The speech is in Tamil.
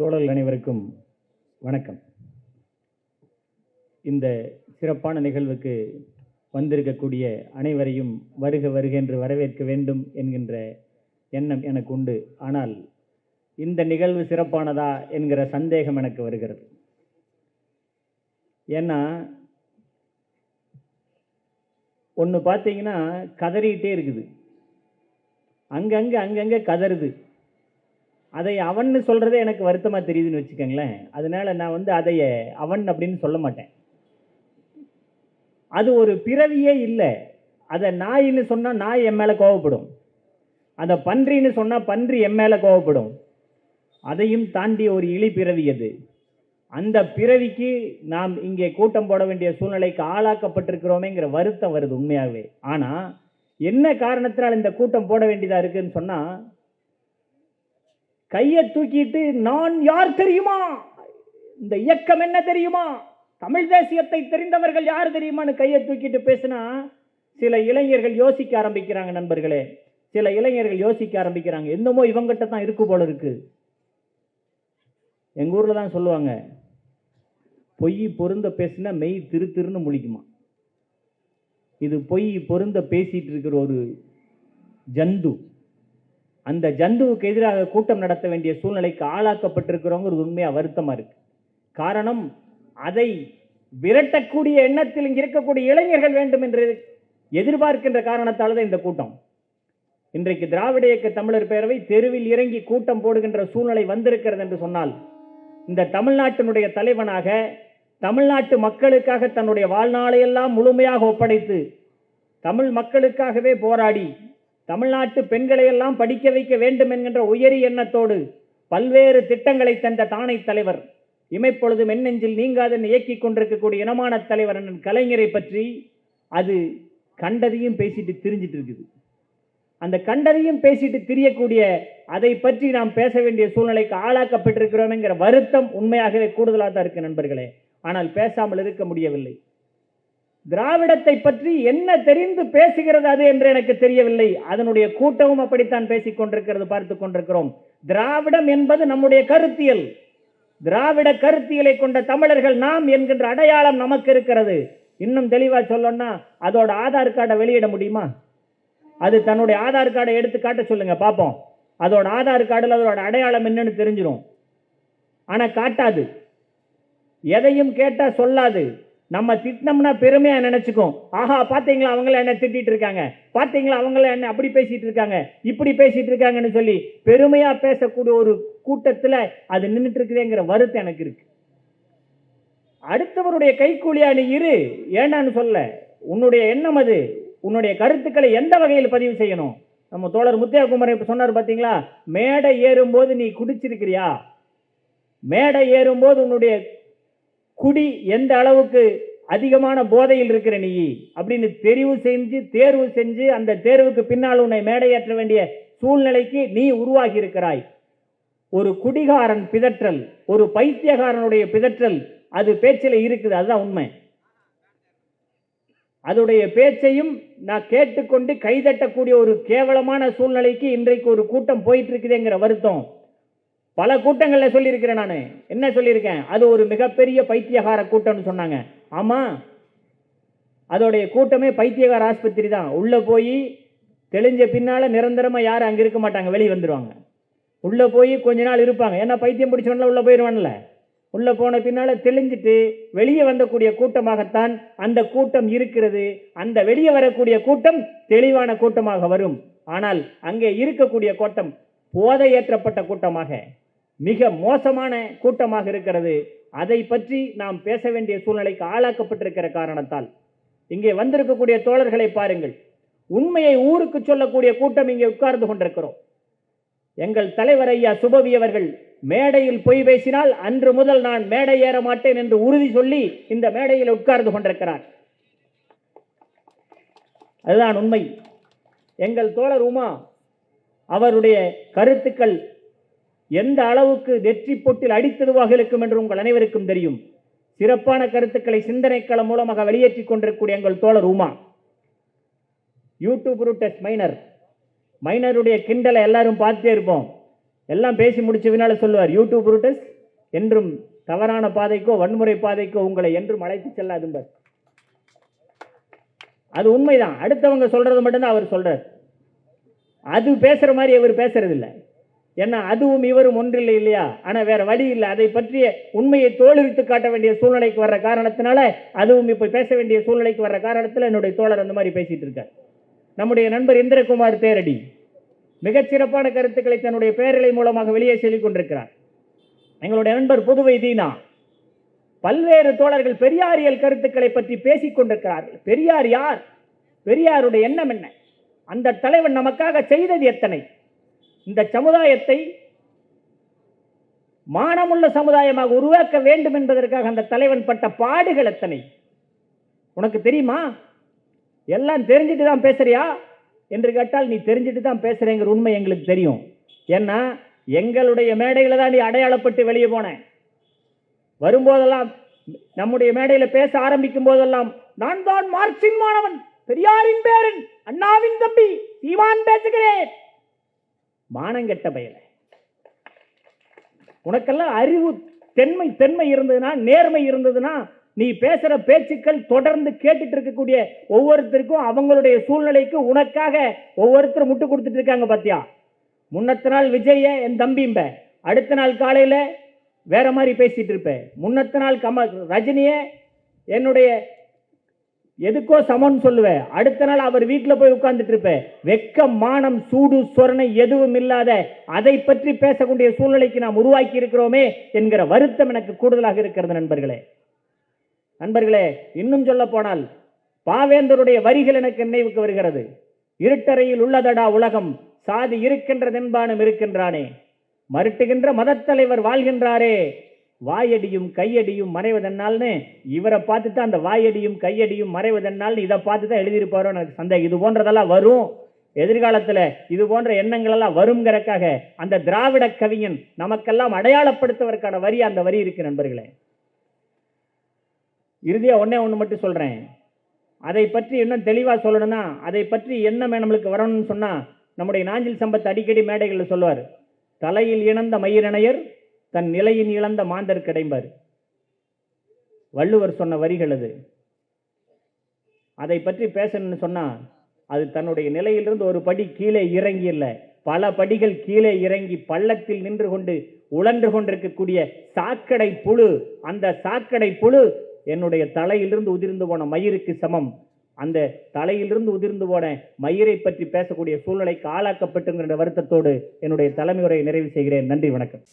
தோழர்கள் அனைவருக்கும் வணக்கம். இந்த சிறப்பான நிகழ்வுக்கு வந்திருக்கக்கூடிய அனைவரையும் வருக வருக என்று வரவேற்க வேண்டும் என்கின்ற எண்ணம் எனக்கு உண்டு. ஆனால் இந்த நிகழ்வு சிறப்பானதா என்கிற சந்தேகம் எனக்கு வருகிறது. ஏன்னா ஒன்று பார்த்தீங்கன்னா கதறிக்கிட்டே இருக்குது. அங்கங்கே அங்கங்கே கதறுது. அதை அவன்னு சொல்கிறதே எனக்கு வருத்தமாக தெரியுதுன்னு வச்சுக்கோங்களேன். அதனால் நான் வந்து அதை அவன் அப்படின்னு சொல்ல மாட்டேன். அது ஒரு பிறவியே இல்லை. அதை நாயின்னு சொன்னால் நாய் என் மேலே கோவப்படும். அதை பன்றின்னு சொன்னால் பன்றி என் மேலே கோவப்படும். அதையும் தாண்டி ஒரு இழி பிறவி அது. அந்த பிறவிக்கு நாம் இங்கே கூட்டம் போட வேண்டிய சூழ்நிலைக்கு ஆளாக்கப்பட்டிருக்கிறோமேங்கிற வருத்தம் வருது உண்மையாகவே. ஆனால் என்ன காரணத்தினால் இந்த கூட்டம் போட வேண்டியதாக இருக்குன்னு சொன்னால் கையை தூக்கிட்டு நான் யார் தெரியுமா? இந்த இயக்கம் என்ன தெரியுமா? தமிழ் தேசியத்தை தெரிந்தவர்கள் யார் தெரியுமான்னு கையை தூக்கிட்டு பேசினா சில இளைஞர்கள் யோசிக்க ஆரம்பிக்கிறாங்க நண்பர்களே. சில இளைஞர்கள் யோசிக்க ஆரம்பிக்கிறாங்க. என்னமோ இவங்கிட்ட தான் இருக்கு போல இருக்கு. எங்கள் ஊரில் தான் சொல்லுவாங்க பொய் பொருந்த பேசினா மெய் திரு திருன்னு முழிக்குமா? இது பொய் பொருந்த பேசிட்டு இருக்கிற ஒரு ஜந்து. அந்த ஜந்துவுக்கு எதிராக கூட்டம் நடத்த வேண்டிய சூழ்நிலைக்கு ஆளாக்கப்பட்டிருக்கிறோங்கிறது உண்மையாக வருத்தமாக இருக்கு. காரணம் அதை விரட்டக்கூடிய எண்ணத்தில் இங்கே இருக்கக்கூடிய இளைஞர்கள் வேண்டும் என்று எதிர்பார்க்கின்ற காரணத்தால் தான் இந்த கூட்டம். இன்றைக்கு திராவிட இயக்க தமிழர் பேரவை தெருவில் இறங்கி கூட்டம் போடுகின்ற சூழ்நிலை வந்திருக்கிறது என்று சொன்னால் இந்த தமிழ்நாட்டினுடைய தலைவனாக தமிழ்நாட்டு மக்களுக்காக தன்னுடைய வாழ்நாளையெல்லாம் முழுமையாக ஒப்படைத்து தமிழ் மக்களுக்காகவே போராடி தமிழ்நாட்டு பெண்களையெல்லாம் படிக்க வைக்க வேண்டும் என்கின்ற உயரி எண்ணத்தோடு பல்வேறு திட்டங்களை தந்த தானை தலைவர். இமைப்பொழுது மென்னெஞ்சில் நீங்காதன் இயக்கிக் கொண்டிருக்கக்கூடிய இனமான தலைவர் அண்ணன் கலைஞரை பற்றி அது கண்டதையும் பேசிட்டு திரிஞ்சிட்டு இருக்குது. அந்த கண்டதையும் பேசிட்டு திரியக்கூடிய அதை பற்றி நாம் பேச வேண்டிய சூழ்நிலைக்கு ஆளாக்கப்பட்டிருக்கிறோம்ங்கிற வருத்தம் உண்மையாகவே கூடுதலாக தான் இருக்கு நண்பர்களே. ஆனால் பேசாமல் இருக்க முடியவில்லை. திராவிடத்தை பற்றி என்ன தெரிந்து பேசுகிறது அது என்று எனக்கு தெரியவில்லை. அதனுடைய கூட்டமும் அப்படித்தான் பேசிக் கொண்டிருக்கிறது பார்த்து கொண்டிருக்கிறோம். திராவிடம் என்பது நம்முடைய கருத்தியல். திராவிட கருத்தியலை கொண்ட தமிழர்கள் நாம் என்கின்ற அடையாளம் நமக்கு இருக்கிறது. இன்னும் தெளிவாக சொல்லணும்னா அதோட ஆதார் கார்டை வெளியிட முடியுமா? அது தன்னுடைய ஆதார் கார்டை எடுத்து காட்ட சொல்லுங்க பார்ப்போம். அதோட ஆதார் கார்டில் அதோட அடையாளம் என்னன்னு தெரிஞ்சிடும் ஆனால் காட்டாது. எதையும் கேட்டால் சொல்லாது. நம்ம திட்டினோம்னா பெருமையாக நினச்சிக்கும். ஆஹா பார்த்தீங்களா அவங்கள என்ன திட்டிகிட்டு இருக்காங்க. பார்த்தீங்களா அவங்கள என்ன அப்படி பேசிகிட்டு இருக்காங்க? இப்படி பேசிகிட்டு இருக்காங்கன்னு சொல்லி பெருமையாக பேசக்கூடிய ஒரு கூட்டத்தில் அது நின்றுட்டு இருக்குதுங்கிற வருத்தம் எனக்கு இருக்கு. அடுத்தவருடைய கைக்கூலியா நீ இரு. ஏண்டான்னு சொல்ல. உன்னுடைய எண்ணம் அது. உன்னுடைய கருத்துக்களை எந்த வகையில் பதிவு செய்யணும்? நம்ம தோழர் முத்தியாகுமரன் இப்போ சொன்னார் பார்த்தீங்களா மேடை ஏறும்போது நீ குடிச்சிருக்கிறியா? மேடை ஏறும்போது உன்னுடைய குடி எந்த அளவுக்கு அதிகமான போதையில் இருக்கிற நீ? அப்படின்னு தெரிவு செஞ்சு தேர்வு செஞ்சு அந்த தேர்வுக்கு பின்னால் உன்னை மேடையேற்ற வேண்டிய சூழ்நிலைக்கு நீ உருவாகி இருக்கிறாய் ஒரு குடிகாரன் பிதற்றல் ஒரு பைத்தியகாரனுடைய பிதற்றல் அது பேச்சில் இருக்குது அதுதான் உண்மை. அதோடைய பேச்சையும் நான் கேட்டுக்கொண்டு கைதட்டக்கூடிய ஒரு கேவலமான சூழ்நிலைக்கு இன்றைக்கு ஒரு கூட்டம் போயிட்டு இருக்குதுங்கிற வருத்தம். பல கூட்டங்களில் சொல்லியிருக்கிறேன் நான். என்ன சொல்லியிருக்கேன்? அது ஒரு மிகப்பெரிய பைத்தியகார கூட்டம்னு சொன்னாங்க. ஆமாம் அதோடைய கூட்டமே பைத்தியகார ஆஸ்பத்திரி தான். உள்ளே போய் தெளிஞ்ச பின்னால் நிரந்தரமாக யாரும் அங்கே இருக்க மாட்டாங்க. வெளியே வந்துடுவாங்க உள்ளே போய் கொஞ்ச நாள் இருப்பாங்க. ஏன்னா பைத்தியம் பிடிச்சவங்கள உள்ளே போயிடுவான்ல உள்ளே போன பின்னால் தெளிஞ்சிட்டு வெளியே வந்தக்கூடிய கூட்டமாகத்தான் அந்த கூட்டம் இருக்கிறது. அந்த வெளியே வரக்கூடிய கூட்டம் தெளிவான கூட்டமாக வரும். ஆனால் அங்கே இருக்கக்கூடிய கூட்டம் போதை ஏற்றப்பட்ட கூட்டமாக. மிக மோசமான கூட்டமாக இருக்கிறது. அதை பற்றி நாம் பேச வேண்டிய சூழ்நிலைக்கு ஆளாக்கப்பட்டிருக்கிற காரணத்தால். இங்கே வந்திருக்கக்கூடிய தோழர்களை பாருங்கள். உண்மையை ஊருக்கு சொல்லக்கூடிய கூட்டம் இங்கே உட்கார்ந்து கொண்டிருக்கிறோம். எங்கள் தலைவர் ஐயா சுபவி அவர்கள் மேடையில் பொய் பேசினால் அன்று முதல் நான் மேடை ஏற மாட்டேன் என்று உறுதி சொல்லி இந்த மேடையில் உட்கார்ந்து கொண்டிருக்கிறார். அதுதான் உண்மை. எங்கள் தோழர் உமா அவருடைய கருத்துக்கள் எந்த அளவுக்கு வெற்றி பொட்டில் அடித்ததுவாக இருக்கும் என்று உங்கள் அனைவருக்கும் தெரியும். சிறப்பான கருத்துக்களை சிந்தனைக்களம் மூலமாக வெளியேற்றி கொண்டிருக்கக்கூடிய எங்கள் தோழர் உமா. யூடியூப் ரூட்டஸ் மைனர் மைனருடைய கிண்டலை எல்லாரும் பார்த்தே இருப்போம். எல்லாம் பேசி முடிச்ச பின்னால சொல்லுவார் யூடியூப் ரூட்டஸ் என்றும் தவறான பாதைக்கோ வன்முறை பாதைக்கோ உங்களை என்றும் அழைத்து செல்லாதும்பர் அது உண்மைதான். அடுத்தவங்க சொல்றது மட்டும்தான் அவர் சொல்றார். அது பேசுற மாதிரி அவர் பேசுறது ஏன்னா அதுவும் இவரும் ஒன்றில்லை இல்லையா? ஆனால் வேற வழி இல்லை. அதை பற்றிய உண்மையை தோலுரித்து காட்ட வேண்டிய சூழ்நிலைக்கு வர்ற காரணத்தினால அதுவும் இப்போ பேச வேண்டிய சூழ்நிலைக்கு வர்ற காரணத்தில் என்னுடைய தோழர் அந்த மாதிரி பேசிட்டு இருக்கார். நம்முடைய நண்பர் இந்திரகுமார் தேரடி மிகச்சிறப்பான கருத்துக்களை தன்னுடைய பேரலை மூலமாக வெளியே சொல்லிக் கொண்டிருக்கிறார். எங்களுடைய நண்பர் புதுவை தீனா பல்வேறு தோழர்கள் பெரியாரியல் கருத்துக்களை பற்றி பேசிக் கொண்டிருக்கிறார்கள் பெரியார் யார்? பெரியாருடைய எண்ணம் என்ன? அந்த தலைவன் நமக்காக செய்தது எத்தனை? இந்த சமுதாயத்தை மானமுள்ள சமுதாயமாக உருவாக்க வேண்டும் என்பதற்காக அந்த தலைவன் பட்ட பாடுகள் எத்தனை? உனக்கு தெரியுமா? எல்லாம் தெரிஞ்சுட்டு தான் பேசுறியா? என்று கேட்டால் நீ தெரிஞ்சுட்டு தான் பேசுறேங்கிற உண்மை எங்களுக்கு தெரியும். ஏன்னா எங்களுடைய மேடையில் தான் நீ அடையாளப்பட்டு வெளியே போன. வரும்போதெல்லாம் நம்முடைய மேடையில் பேச ஆரம்பிக்கும் போதெல்லாம் நான் தான் மார்க்சின் மாணவன் பெரியாரின் பேரன் அண்ணாவின் தம்பி சீமான் பேசுகிறேன். மானங்கெட்ட பயல. உனக்கெல்லாம் அறிவு தென்மை தென்மை இருந்ததுன்னா நேர்மை இருந்ததுன்னா நீ பேசுகிற பேச்சுக்கள் தொடர்ந்து கேட்டுட்டு இருக்கக்கூடிய ஒவ்வொருத்தருக்கும் அவங்களுடைய சூழ்நிலைக்கு உனக்காக ஒவ்வொருத்தரும் முட்டு கொடுத்துட்டு இருக்காங்க பார்த்தியா முன்னத்த நாள் விஜய என் தம்பிம்ப. அடுத்த நாள் காலையில் வேற மாதிரி பேசிகிட்டு இருப்பேன் முன்னத்த நாள் கமல் ரஜினியை என்னுடைய எதுக்கோ சமன் சொல்லுவேன் அடுத்த நாள் அவர் வீட்டில் போய் உட்கார்ந்துட்டு இருப்பேன் வெக்கம் மானம் சூடு சொரணை எதுவும் இல்லாத அதை பற்றி பேசக்கூடிய சூழ்நிலைக்கு நாம் உருவாக்கி இருக்கிறோமே என்கிற வருத்தம் எனக்கு கூடுதலாக இருக்கிறது நண்பர்களே. நண்பர்களே இன்னும் சொல்ல போனால் பாவேந்தருடைய வரிகள் எனக்கு நினைவுக்கு வருகிறது. இருட்டறையில் உள்ளதடா உலகம் சாதி இருக்கின்ற இருக்கின்றதென்பானும் இருக்கின்றானே. மறுட்டுகின்ற மதத்தலைவர் வாழ்கின்றாரே. வாயடியும் கையடியும் மறைவதென்னால்னு இவரை பார்த்து தான் அந்த வாயடியும் கையடியும் மறைவதென்னால்னு இதை பார்த்து தான் எழுதியிருப்பாரோ எனக்கு சந்தேகம். இது போன்றதெல்லாம் வரும். எதிர்காலத்தில் இது போன்ற எண்ணங்கள் எல்லாம் வருங்கிறக்காக அந்த திராவிட கவிஞன் நமக்கெல்லாம் அடையாளப்படுத்துவதற்கான வரி அந்த வரி இருக்கு நண்பர்களே. இறுதியாக ஒன்னே ஒன்று மட்டும் சொல்கிறேன் அதை பற்றி இன்னும் தெளிவாக சொல்லணும்னா அதை பற்றி என்ன நம்மளுக்கு வரணும்னு சொன்னால் நம்முடைய நாஞ்சில் சம்பத் அடிக்கடி மேடைகளில் சொல்வார். தலையில் இணந்த மயிரணையர் தன் நிலையின் இழந்த மாந்தர் கிடைப்பார் வள்ளுவர் சொன்ன வரிகள் அது அதை பற்றி பேசணும்னு சொன்னால் அது தன்னுடைய நிலையிலிருந்து ஒரு படி கீழே இறங்கி இல்லை. பல படிகள் கீழே இறங்கி பள்ளத்தில் நின்று கொண்டு உழன்று கொண்டிருக்கக்கூடிய சாக்கடை புழு அந்த சாக்கடை புழு என்னுடைய தலையிலிருந்து உதிர்ந்து போன மயிருக்கு சமம். அந்த தலையிலிருந்து உதிர்ந்து போன மயிரை பற்றி பேசக்கூடிய சூழ்நிலைக்கு ஆளாக்கப்பட்டுங்கிற வருத்தத்தோடு என்னுடைய தலைமை நிறைவு செய்கிறேன். நன்றி வணக்கம்.